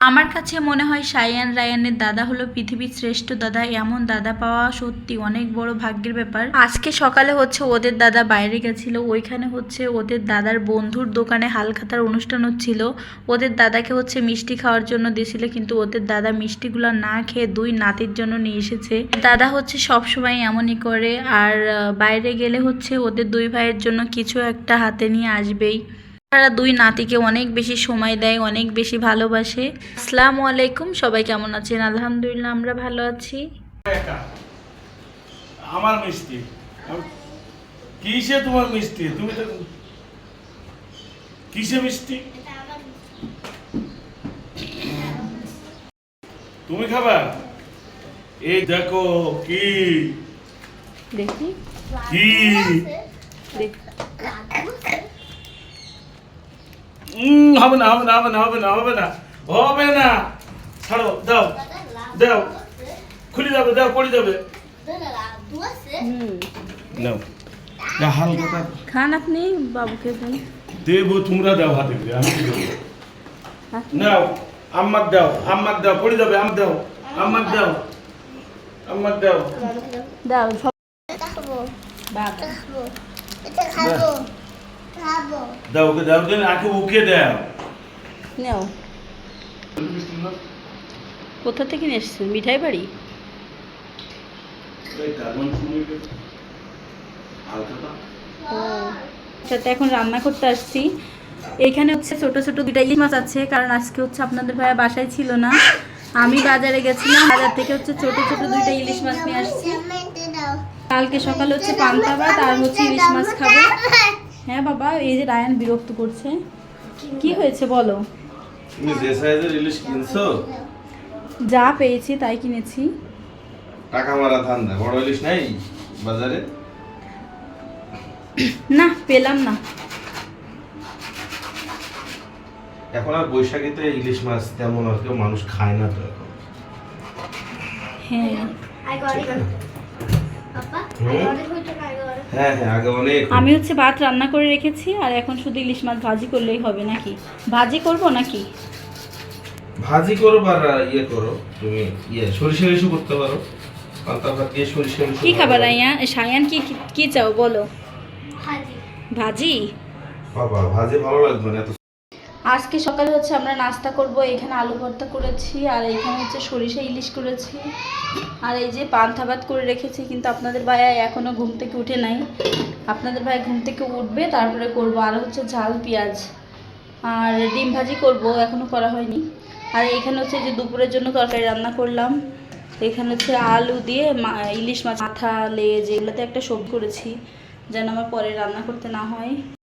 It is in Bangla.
আমার কাছে মনে হয় সায়ান রায়ানের দাদা হলো পৃথিবীর শ্রেষ্ঠ দাদা। এমন দাদা পাওয়া সত্যি অনেক বড় ভাগ্যের ব্যাপার। আজকে সকালে হচ্ছে ওদের দাদা বাইরে গেছিল। ওইখানে হচ্ছে ওদের দাদার বন্ধুর দোকানে হালখাতার অনুষ্ঠান হচ্ছিল। ওদের দাদাকে হচ্ছে মিষ্টি খাওয়ার জন্য দিয়েছিল, কিন্তু ওদের দাদা মিষ্টিগুলো না খেয়ে দুই নাতির জন্য নিয়ে এসেছে। দাদা হচ্ছে সব সময় এমনই করে, আর বাইরে গেলে হচ্ছে ওদের দুই ভাইয়ের জন্য কিছু একটা হাতে নিয়ে আসবেই। তারা দুই নাতিকে অনেক বেশি সময় দেয় অনেক বেশি ভালোবাসে। আসসালামু আলাইকুম সবাই কেমন আছেন? আলহামদুলিল্লাহ আমরা ভালো আছি। আমার মিষ্টি। কিসে তোমার মিষ্টি? তুমি তো কিসে মিষ্টি? তুমি খাবা? এই দেখো কি? দেখি। কি? উম, হবে না হবে না হবে না হবে না হবে না হবে না। ছাড়ো দাও দাও খুলে যাবে দাও পড়ে যাবে। নাও না হালকা খান আপনি বাবুকে দেন। দেবো তোমরা দাও হাতে করে আমি কি দেবো নাও আম্মাক দাও আম্মাক দাও পড়ে যাবে আম দাও আম্মাক দাও আম্মাক দাও। দাও সব দাও ওকে দাও দেন আকে উকে দাও। নাও। কোথা থেকে নিয়ে এসছেন মিঠাই বাড়ি? সাথে এখন রান্না করতে আসছি। এখানে হচ্ছে ছোট ছোট দুইটা ইলিশ মাছ আছে কারণ আজকে হচ্ছে আপনাদের ভাইয়া বাসায় ছিল না। আমি বাজারে গেছিলাম বাজার থেকে হচ্ছে ছোট ছোট দুইটা ইলিশ মাছ নিয়ে আসছি। কালকে সকালে হচ্ছে পান্তা ভাত আর হচ্ছে ইলিশ মাছ খাব। হ্যাঁ বাবা এই যে রায়ান বিরক্ত করছে। কি হয়েছে বলো? তুমি যে সাইজের ইলিশ কিনছো? যা পেয়েছি তাই কিনেছি। টাকা মারা ধান্দা বড় ইলিশ নাই বাজারে? না পেলাম না। এখন আর বৈশাখীতে ইলিশ মাছ তেমন আর কেউ মানুষ খায় না তো এখন। হ্যাঁ। হ্যাঁ হ্যাঁ আগে অনেক আমি হচ্ছে ভাত রান্না করে রেখেছি আর এখন শুধু ইলিশ মাছ ভাজি করলেই হবে নাকি? ভাজি করব নাকি? ভাজি করো বা ইয়ে করো তুমি ইয়ে সরিষা ইলিশও করতে পারো। পান্তা ভাত দিয়ে সরিষা ইলিশ কি খাবার আইয়া? সায়ান কি কি- কি চাও বলো? ভাজি? বাবা ভাজি ভালো লাগবে না এত আজকে সকালে হচ্ছে আমরা নাস্তা করব, এখানে আলু ভর্তা করেছি, আর এখানে হচ্ছে সরিষা ইলিশ করেছি। আর এই যে পান্তা ভাত করে রেখেছি, কিন্তু আপনাদের ভাইয়া এখনও ঘুম থেকে উঠে নাই। আপনাদের ভাই ঘুম থেকে উঠবে, তারপরে করব। আর হচ্ছে ঝাল, পেঁয়াজ। আর ডিম ভাজি করব এখনও করা হয়নি। আর এখানে হচ্ছে যে দুপুরের জন্য তরকারি রান্না করলাম। এখানে হচ্ছে আলু দিয়ে ইলিশ মাছ, মাথা, লেজ, এগুলোতে একটা সব করেছি, যেন আমার পরে রান্না করতে না হয়।